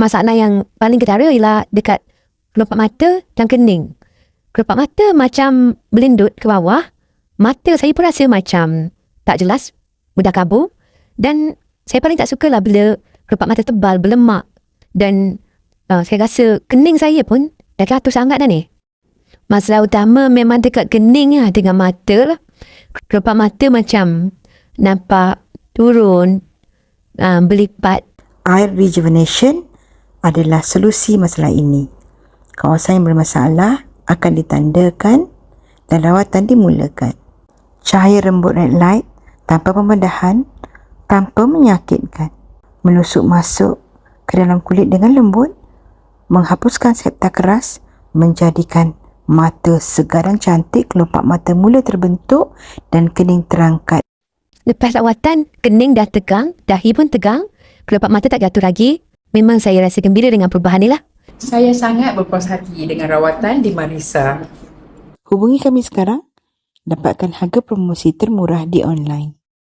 Masalah yang paling ketara ialah dekat kelopak mata dan kening. Kelopak mata macam belindut ke bawah. Mata saya pun rasa macam tak jelas, mudah kabur. Dan saya paling tak suka lah bila kelopak mata tebal, berlemak. Dan uh, saya rasa kening saya pun dah jatuh sangat dah ni. Masalah utama memang dekat kening lah dengan mata lah. Kelopak mata macam nampak turun, uh, berlipat. Air rejuvenation adalah solusi masalah ini. Kawasan yang bermasalah akan ditandakan dan rawatan dimulakan. Cahaya rembut red light tanpa pembedahan, tanpa menyakitkan. Menusuk masuk ke dalam kulit dengan lembut, menghapuskan septa keras, menjadikan mata segar dan cantik, kelopak mata mula terbentuk dan kening terangkat. Lepas rawatan, kening dah tegang, dahi pun tegang, kelopak mata tak jatuh lagi. Memang saya rasa gembira dengan perubahan ni lah. Saya sangat berpuas hati dengan rawatan di Marisa. Hubungi kami sekarang, dapatkan harga promosi termurah di online.